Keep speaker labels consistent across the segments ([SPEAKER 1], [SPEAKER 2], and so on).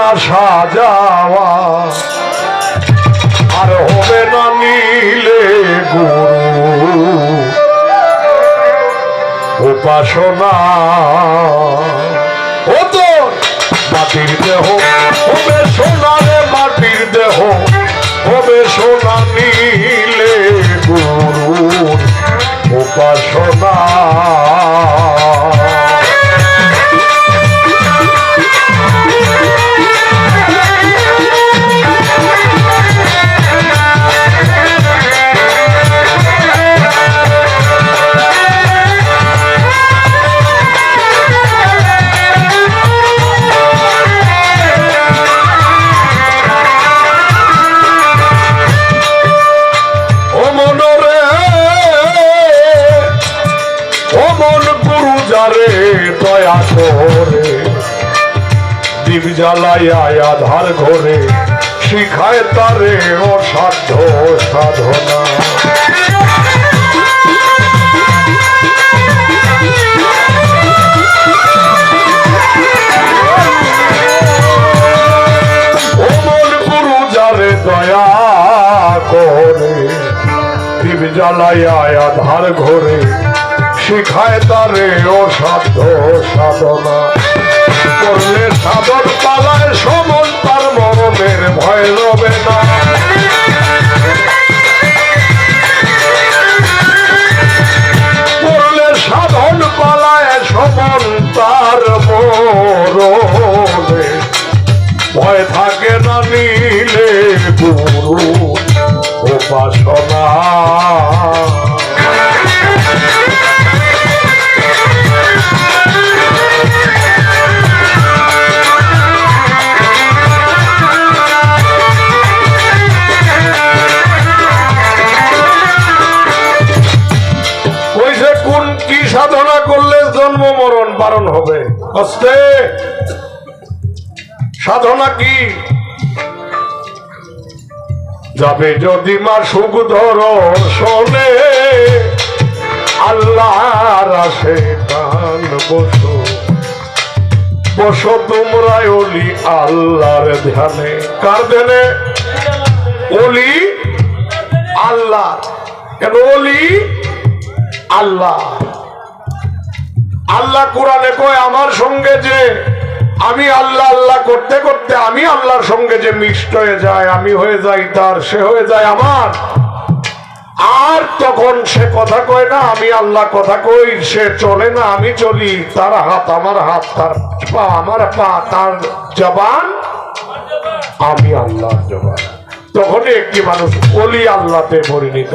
[SPEAKER 1] না সাজাওয়া। আর হবে না নীলে গুরু। উপাসনা। ও তো মাটির দেহ, হবে সোনারে মাটির দেহ, হবে সোনা নিলে। দীপ জ্বালাইয়া আধার ঘরে, শিখায় তারে অসাধ্য সাধনা। দয়া করে দীপ জ্বালাইয়া আধার ঘরে, শিখায় তারে অসাধ্য সাধনা। করলে সাধন পালায় সমন তার মরণের ভয় রবে না। করলে সাধন পালায় সমন তার মরণে। ভয় থাকে না নিলে গুরু উপাসনা। হবে। কষ্টে সাধনা কি? যাবে যদি মা সুখ ধর শোনে, আল্লাহর আসে কান বসো। বসো তোমরা ওলি আল্লাহর ধ্যানে। কার ধ্যানে? ওলি আল্লাহ কেন ওলি আল্লাহ আল্লাহ কোরআনে কয়, আমার সঙ্গে যে আমি আল্লাহ আল্লাহ করতে করতে আমি আল্লাহর সঙ্গে যে মিষ্ট হয়ে যায়, আমি হয়ে যাই তার, সে হয়ে যায় আমার। আর তখন সে কথা কয় না, আমি আল্লাহ কথা কই, সে চলে না, আমি চলি। তার হাত আমার হাত, তার পা আমার পা, তার জবান আমি আল্লাহর জবান। তখনই একটি মানুষ অলি আল্লাহতে পরিণত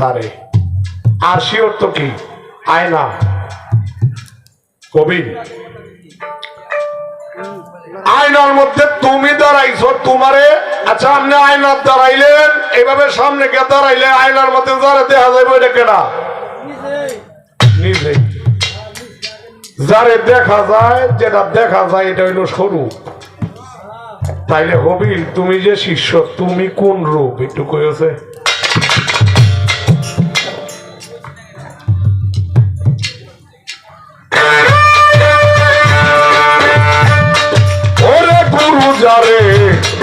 [SPEAKER 1] তারে আর সে অর্থ কি? আয়না। কবি। আয়নার মধ্যে তুমি দাঁড়াইছো, তোমারে। আচ্ছা আপনি আয়নার দাঁড়াইলেন এইভাবে সামনে কে দাঁড়াইলে আয়নার মধ্যে যারা দেখা যাবে এটা কেনা নিজে যারে দেখা যায়, যেটা দেখা যায়, এটা হইল স্বরূপ তাইলে হবিল, তুমি যে শিষ্য, তুমি কোন রূপ? একটু কয়েছে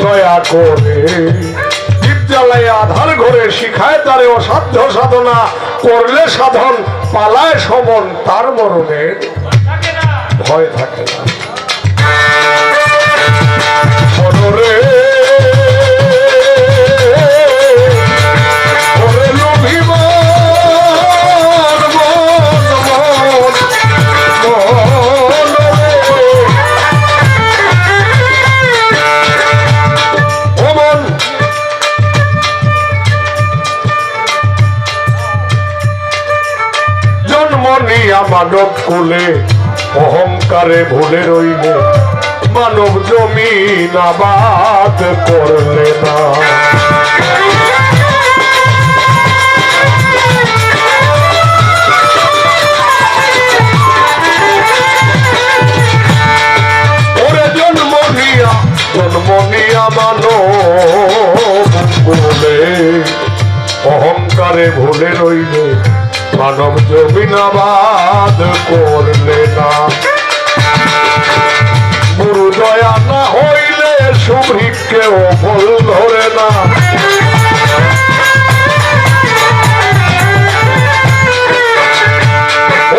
[SPEAKER 1] দয়া করে। বিদ্যালয়ে আধার ঘরে শিখায় তারে অসাধ্য সাধনা। করলে সাধন, পালায় সমন তার মরণে ভয় থাকে না। নিয়া মানব কুলে অহংকারে ভুলে রইলে মানব জমি আবাদ করলে না। মানব জমিনাবাদ করলে না। গুরু দয়া না হইলে সুভিক্ষেও ফল ধরে না।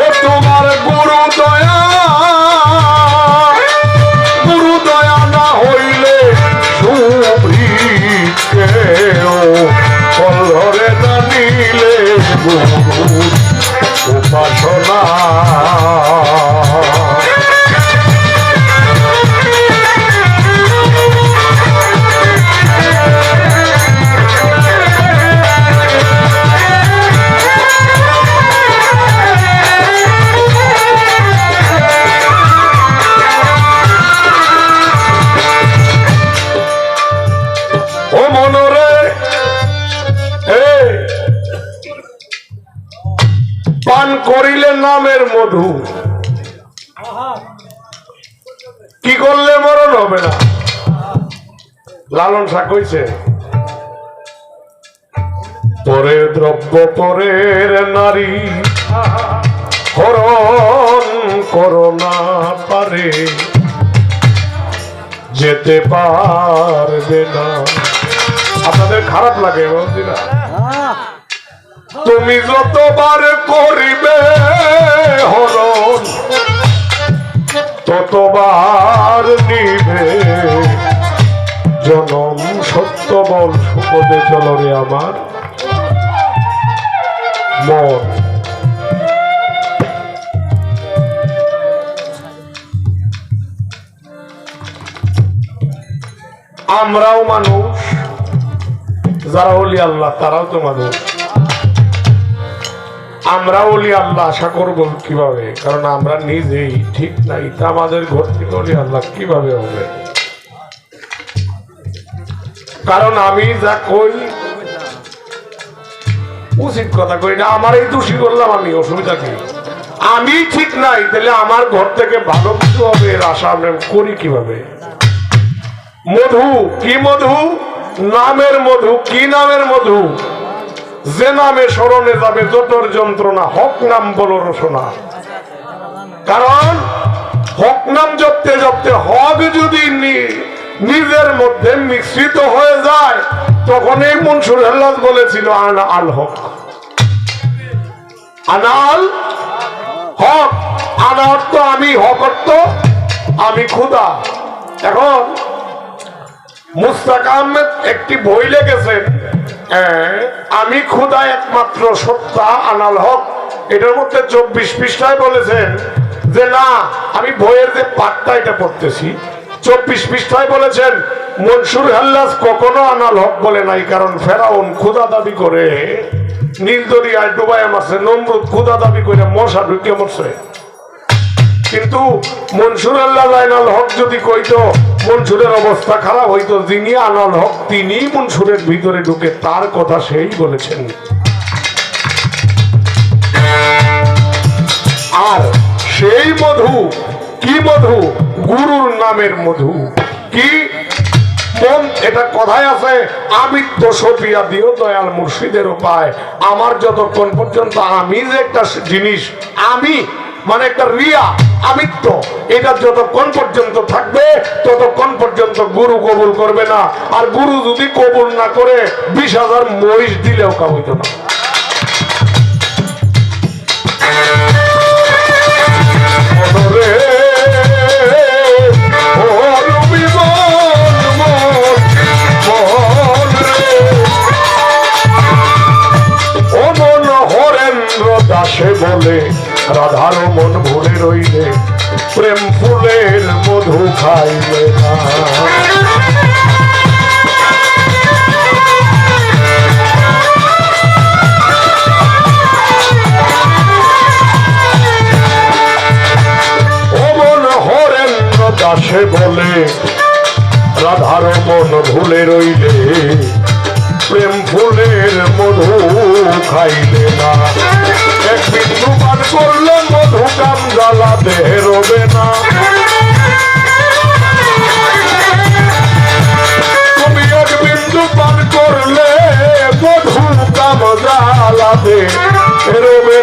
[SPEAKER 1] ও তোমার গুরু উপাসনা মধু কি করলে মরণ হবে না? লালন শাহ কইছে পরের দ্রব্য পরের নারী। হরণ করোনা পারে। যেতে পারবে না। আপনাদের খারাপ লাগে, বলছি না? তুমি যতবার করিবে হরণ, ততবার নিবে জনম সত্য বল সুপদে চলরে আমার। মন। আমরাও মানুষ, যারা অলি আল্লাহ, তারাও তো মানুষ। আমরা অলি আল্লাহ আশা করব কীভাবে? কারণ আমরা নিজেই ঠিক নাই। তা আমাদের ঘর থেকে অলি আল্লাহ কীভাবে হবে? কারণ আমি যা কই, উচিত কথা কই না আমার এই দোষী করলাম আমি, অসুবিধা কি? আমি ঠিক নাই, তাহলে আমার ঘর থেকে ভালো কিছু হবে এর আশা আমরা করি কীভাবে? মধু, কি মধু? নামের মধু, কি নামের মধু? যে নামে স্মরণে যাবে যতর যন্ত্রণা হক নাম বলো রসনা কারণ হক নাম জপতে জপতে হক যদি নিজের মধ্যে মিশ্রিত হয়ে যায় তখন এই মনসুর হেল্লাস বলেছিল আনা আল হক। আনাল হক। আনা অর্থ আমি হক অর্থ আমি ক্ষুদা এখন মুস্তাক আহমেদ একটি বই লিখেছেন আহ, আমি খুদা একমাত্র সত্তা, আনাল হক। এটার মধ্যে চব্বিশ পৃষ্ঠায় বলেছেন যে, না, আমি বইয়ের যে পাঠটা এটা পড়তেছি। চব্বিশ পৃষ্ঠায় বলেছেন, মনসুর হাল্লাস কখনো আনাল হক বলে নাই, কারণ ফেরাউন খুদা দাবি করে। নীলদরিয়ায় ডুবাই মারছে, নমরুদ খুদা দাবি করে মশা ঢুকে মরছে। কিন্তু মনসুর আল্লাহ আইনাল হক যদি কইতো, মনসুরের অবস্থা খারাপ হইতো, যিনি আনাল হক তিনি মনসুরের ভিতরে ঢুকে, তার কথা সেই বলেছেন। আর সেই মধু, কি মধু? গুরুর নামের মধু। কি? মন এটা কথায় আছে, আমি তো সপিয়া দিও দয়াল মুর্শিদের উপায়। আমার যতক্ষণ পর্যন্ত আমি যে একটা জিনিস, আমি মানে একটা রিয়া, আমিত্ব। এটা যতক্ষণ পর্যন্ত থাকবে, ততক্ষণ পর্যন্ত গুরু কবুল করবে না। আর গুরু যদি কবুল না করে, বিশ হাজার মহিষ দিলেও কাবইত না। রাধার মন ভরে রইলে, প্রেম ফুলের মধু খাইলে না। ও মন হরেন্দ্র সে বলে, রাধার মন ভুলে রইলে। প্রেম ফুলের মধু খাইলে না। এক বিন্দু পান করলে মধু কাম জ্বালা দেহে রবে না। তুমি এক বিন্দু পান করলে মধু কাম জ্বালা দেহে রবে না